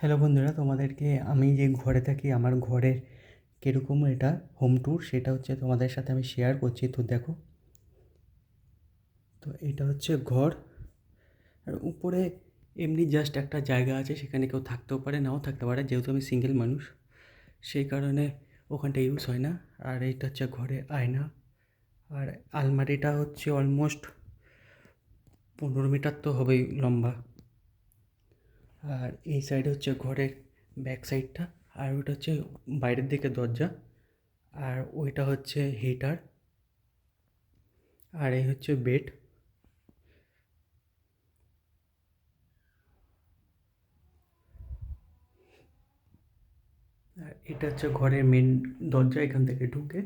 Hello বন্ধুরা, তোমাদেরকে আমি যে ঘরে থাকি, আমার ঘরের কীরকম এটা হোম ট্যুর সেটা হচ্ছে তোমাদের সাথে আমি শেয়ার করছি। তো দেখো, তো এটা হচ্ছে ঘর। আর উপরে এমনি জাস্ট একটা জায়গা আছে, সেখানে কেউ থাকতেও পারে, নাও থাকতে পারে, যেহেতু আমি সিঙ্গেল মানুষ। সেই কারণে ওখানটা ইউজ হয় না। আর এটা হচ্ছে ঘরে আয়না। আর আলমারিটা হচ্ছে অলমোস্ট পনেরো মিটার তো হবেই লম্বা। আর এই সাইডে হচ্ছে ঘরের ব্যাক সাইডটা আর ওইটা হচ্ছে বাইরের দিকে দরজা, আর ওইটা হচ্ছে হিটার আর এই হচ্ছে বেড আর এটা হচ্ছে ঘরের মেন দরজা এখান থেকে ঢুকে,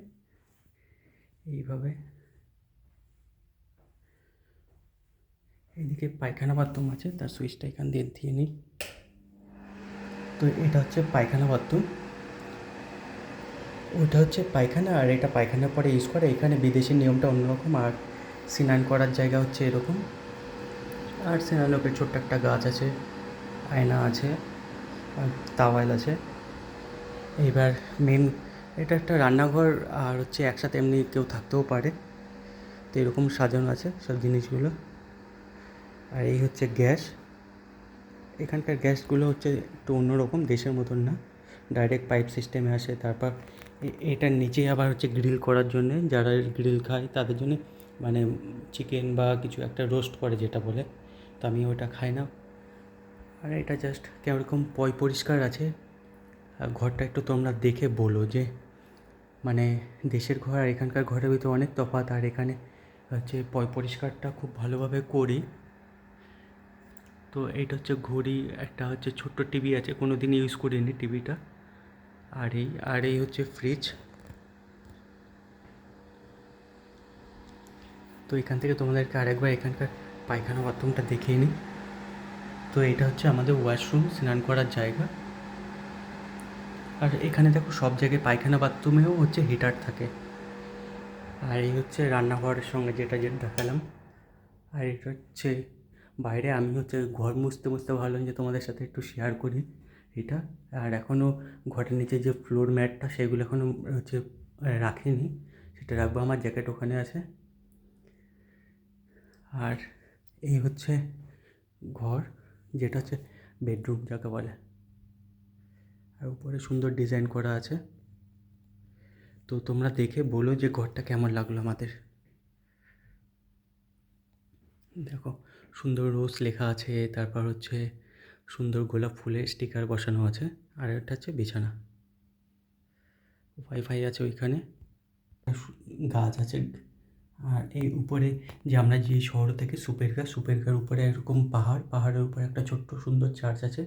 এইভাবে। এইদিকে পায়খানা বাথরুম আছে, তার সুইচটা এখান দিয়ে দিয়ে নিই। তো এটা হচ্ছে পায়খানা বাথরুম। ওটা হচ্ছে পায়খানা, আর এটা পায়খানার পরে ইউজ করে। এখানে বিদেশি নিয়মটা অন্যরকম, আর স্নান করার জায়গা হচ্ছে এরকম। আর স্নানকের ছোট্ট একটা গাছ আছে, আয়না আছে, আর তাওয়াল আছে। এইবার মেন এটা একটা রান্নাঘর, আর হচ্ছে একসাথে এমনি কেউ থাকতেও পারে। তো এরকম সাজানো আছে সব জিনিসগুলো। আর এই হচ্ছে গ্যাস। এখানকার গ্যাসগুলো হচ্ছে একটু অন্যরকম, দেশের মতন না। ডাইরেক্ট পাইপ সিস্টেমে আসে, তারপর এটার নিচেই আবার হচ্ছে গ্রিল করার জন্যে যারা গ্রিল খায় তাদের জন্য মানে চিকেন বা কিছু একটা রোস্ট করে যেটা বলে, তো আমি ওটা খাই না। আর এটা জাস্ট কেরকম পয় পরিষ্কার আছে। আর ঘরটা একটু তোমরা দেখে বলো যে মানে দেশের ঘর আর এখানকার ঘরের ভিতরে অনেক তফাৎ। আর এখানে হচ্ছে পয় পরিষ্কারটা খুব ভালোভাবে করি। তো এইটা হচ্ছে ঘড়ি, একটা হচ্ছে ছোট্ট টিভি আছে কোনো দিন ইউজ করিনি টিভিটা। আর এই আর এই হচ্ছে ফ্রিজ তো এখান থেকে তোমাদেরকে আরেকবার এখানকার পায়খানা বাথরুমটা দেখিয়ে নিই। তো এটা হচ্ছে আমাদের ওয়াশরুম স্নান করার জায়গা। আর এখানে দেখো সব জায়গায় পায়খানা বাথরুমেও হচ্ছে হিটার থাকে। আর এই হচ্ছে রান্নাঘরের সঙ্গে যেটা যেটা দেখালাম। আর এটা হচ্ছে বাইরে আমি হচ্ছে ঘর মুছতে মুছতে ভাবলাম যে তোমাদের সাথে একটু শেয়ার করি এটা। আর এখনও ঘরের নিচে যে ফ্লোর ম্যাটটা সেগুলো এখনও হচ্ছে রাখিনি। সেটা রাখব, আমার জ্যাকেট ওখানে আছে। আর এই হচ্ছে ঘর, যেটা হচ্ছে বেডরুম যাকে বলে। আর উপরে সুন্দর ডিজাইন করা আছে। তো তোমরা দেখে বলো যে ঘরটা কেমন লাগল আমাদের। দেখো, সুন্দর রোজ লেখা আছে, তারপর হচ্ছে সুন্দর গোলাপ ফুলের স্টিকার বসানো আছে, আর এটা হচ্ছে বিছানা। ওয়াইফাই আছে ওইখানে গাছ আছে। আর এই উপরে যে আমরা যে শহর থেকে সুপেরগা, সুপেরগার উপরে এরকম পাহাড়, পাহাড়ের উপরে একটা ছোট্ট সুন্দর চার্চ আছে।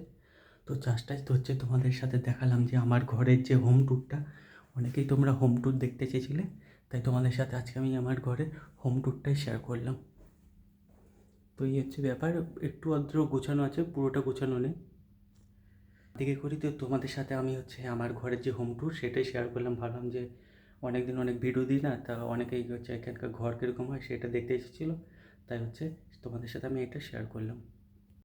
তো চার্চটাই তো হচ্ছে তোমাদের সাথে দেখালাম যে আমার ঘরের যে হোম ট্যুরটা অনেকেই তোমরা হোম ট্যুর দেখতে চেয়েছিলে, তাই তোমাদের সাথে আজকে আমি আমার ঘরের হোম ট্যুরটাই শেয়ার করলাম। তো এই হচ্ছে ব্যাপার, একটু আদ্র গোছানো আছে, পুরোটা গোছানো নেই। দিকে করি তো তোমাদের সাথে আমি হচ্ছে আমার ঘরের যে হোম ট্যুর সেটাই শেয়ার করলাম। ভাবলাম যে অনেক দিন অনেক ভিডিও দিই না, তা অনেকেই হচ্ছে এখানকার ঘর কীরকম হয় সেটা দেখতে এসেছিল। তাই হচ্ছে তোমাদের সাথে আমি এটা শেয়ার করলাম।